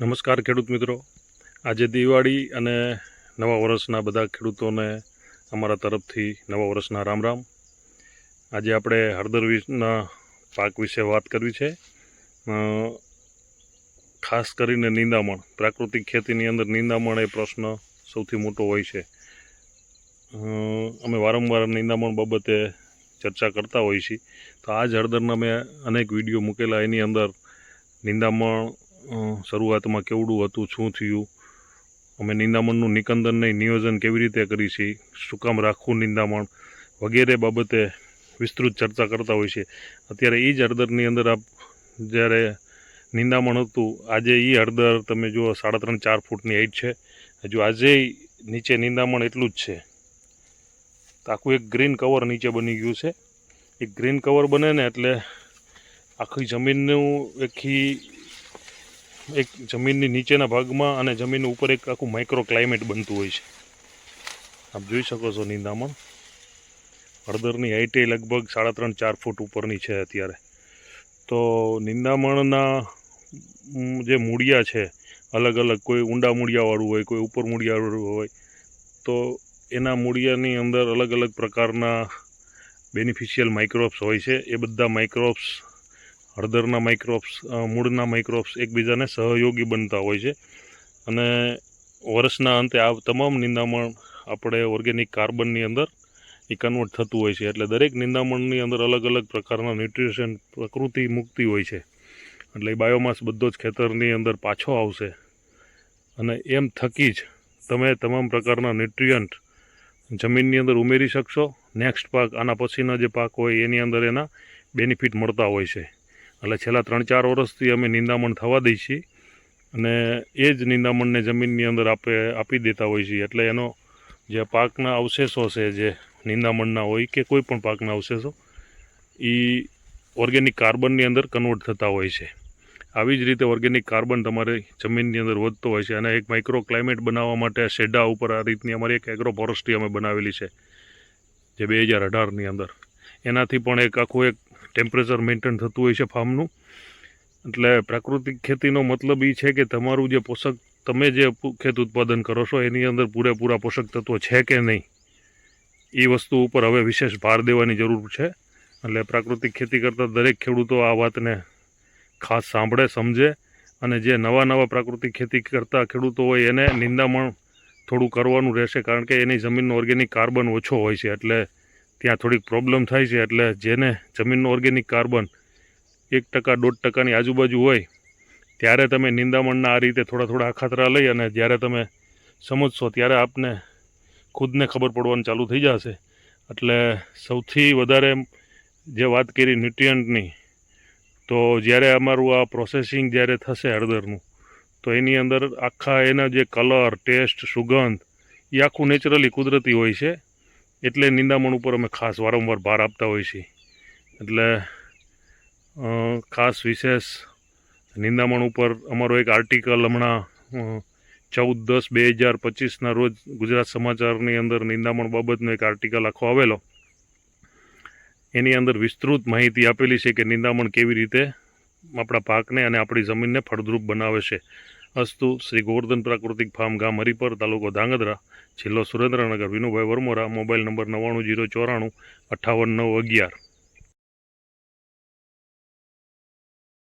નમસ્કાર ખેડૂત મિત્રો. આજે દિવાળી અને નવા વર્ષના બધા ખેડૂતોને અમારા તરફથી નવા વર્ષના રામ રામ આજે આપણે હળદર વિશના પાક વિશે વાત કરવી છે. ખાસ કરીને નિંદામણ, પ્રાકૃતિક ખેતીની અંદર નિંદામણ એ પ્રશ્ન સૌથી મોટો હોય છે. અમે વારંવાર નિંદામણ બાબતે ચર્ચા કરતા હોઈએ છીએ. તો આ જ હળદરના મેં અનેક વીડિયો મૂકેલા. એની અંદર નિંદામણ શરૂઆતમાં કેવડું હતું, શું થયું? અમે નિંદામણનું નિકંદન નહીં, નિયોજન કેવી રીતે કરી છે? શું કામ રાખવું નિંદામણ? વગેરે બાબતે વિસ્તૃત ચર્ચા કરતા હોય છે. અત્યારે એ જ હળદરની અંદર આપ જ્યારે નિંદામણ હતું, આજે એ હળદર તમે જુઓ, સાડા ત્રણ, ચાર ફૂટની હાઈટ છે. હજુ આજે નીચે નિંદામણ એટલું જ છે. આખું એક ગ્રીન કવર નીચે બની ગયું છે. એક ગ્રીન કવર બને ને એટલે આખી જમીનનું આખી એક જમીનની નીચેના ભાગમાં અને જમીન ઉપર એક આખું માઇક્રો ક્લાઇમેટ બનતું હોય છે. આપ જોઈ શકો છો નિંદામણ. હળદરની હાઈટે લગભગ સાડા ત્રણ, ચાર ફૂટ ઉપરની છે અત્યારે. તો નિંદામણના જે મૂળિયા છે, અલગ અલગ, કોઈ ઊંડા મૂળિયાવાળું હોય, કોઈ ઉપર મૂળિયાવાળું હોય, તો એના મૂળિયાની અંદર અલગ અલગ પ્રકારના બેનિફિશિયલ માઇક્રોબ્સ હોય છે. એ બધા માઇક્રોબ્સ હળદરના માઇક્રોબ્સ મૂળના માઇક્રોબ્સ એકબીજાને સહયોગી બનતા હોય છે. અને વર્ષના અંતે આ તમામ નિંદામણ આપણે ઓર્ગેનિક કાર્બનની અંદર એ કન્વર્ટ થતું હોય છે. એટલે દરેક નિંદામણની અંદર અલગ અલગ પ્રકારના ન્યુટ્રિશન પ્રકૃતિ મુક્તિ હોય છે. એટલે એ બાયોમાસ બધો જ ખેતરની અંદર પાછો આવશે. અને એમ થકી જ તમે તમામ પ્રકારના ન્યુટ્રિયન્ટ જમીનની અંદર ઉમેરી શકશો. નેક્સ્ટ પાક, આના પછીના જે પાક હોય એની અંદર એના બેનિફિટ મળતા હોય છે. એટલે છેલ્લા ત્રણ ચાર વર્ષથી અમે નિંદામણ થવા દઈએ છીએ અને એ જ નિંદામણને જમીનની અંદર આપે આપી દેતા હોઈએ છીએ. એટલે એનો જે પાકના અવશેષો છે, જે નિંદામણના હોય કે કોઈ પણ પાકના અવશેષો એ ઓર્ગેનિક કાર્બનની અંદર કન્વર્ટ થતા હોય છે. આવી જ રીતે ઓર્ગેનિક કાર્બન તમારે જમીનની અંદર વધતો હોય છે અને એક માઇક્રો ક્લાઇમેટ બનાવવા માટે શેડા ઉપર આ રીતની અમારી એક એગ્રો ફોરેસ્ટ્રી અમે બનાવેલી છે, જે બે હજાર અઢારની અંદર. એનાથી પણ એક આખું એક ટેમ્પરેચર મેન્ટેન થતું હોય છે ફાર્મનું એટલે પ્રાકૃતિક ખેતીનો મતલબ એ છે કે તમારું જે પોષક, તમે જે ખેત ઉત્પાદન કરો છો, એની અંદર પૂરેપૂરા પોષક તત્વો છે કે નહીં? એ વસ્તુ ઉપર હવે વિશેષ ભાર દેવાની જરૂર છે. એટલે પ્રાકૃતિક ખેતી કરતાં દરેક ખેડૂતો આ વાતને ખાસ સાંભળે, સમજે અને જે નવા નવા પ્રાકૃતિક ખેતી કરતા ખેડૂતો હોય એને નિંદામણ થોડું કરવાનું રહેશે કારણ કે એની જમીનનો ઓર્ગેનિક કાર્બન ઓછો હોય છે. એટલે ત્યાં થોડીક પ્રોબ્લેમ થાય છે એટલે જેને જમીનનું ઓર્ગેનિક કાર્બન એક ટકા, દોઢ ટકાની આજુબાજુ હોય, ત્યારે તમે નિંદામણના આ રીતે થોડા થોડા અખાતરા લઈ અને જ્યારે તમે સમજશો, ત્યારે આપને ખુદને ખબર પડવાનું ચાલુ થઈ જશે. એટલે સૌથી વધારે જે વાત કરી ન્યુટ્રિયન્ટની તો જ્યારે અમારું આ પ્રોસેસિંગ જ્યારે થશે હળદરનું, તો એની અંદર આખા એના જે કલર ટેસ્ટ સુગંધ, એ આખું નેચરલી કુદરતી હોય છે. એટલે નિંદામણ ઉપર અમે ખાસ વારંવાર ભાર આપતા હોઈએ છીએ. એટલે ખાસ વિશેષ નિંદામણ ઉપર અમારો એક આર્ટિકલ હમણાં ચૌદ દસ બે હજાર પચીસના રોજ ગુજરાત સમાચારની અંદર નિંદામણ બાબતનો એક આર્ટિકલ આખો આવેલો. એની અંદર વિસ્તૃત માહિતી આપેલી છે કે નિંદામણ કેવી રીતે આપણા પાકને અને આપણી જમીનને ફળદ્રુપ બનાવે છે. અસ્તુ, શ્રી ગોવર્ધન પ્રાકૃતિક ફાર્મ ગામ હરિપર તાલુકો ધાંગધ્રા, જિલ્લો સુરેન્દ્રનગર, વિનુભાઈ વરમોરા, મોબાઈલ નંબર નવ્વાણું જીરો ચોરાણું અઠ્ઠાવન નવ અગિયાર.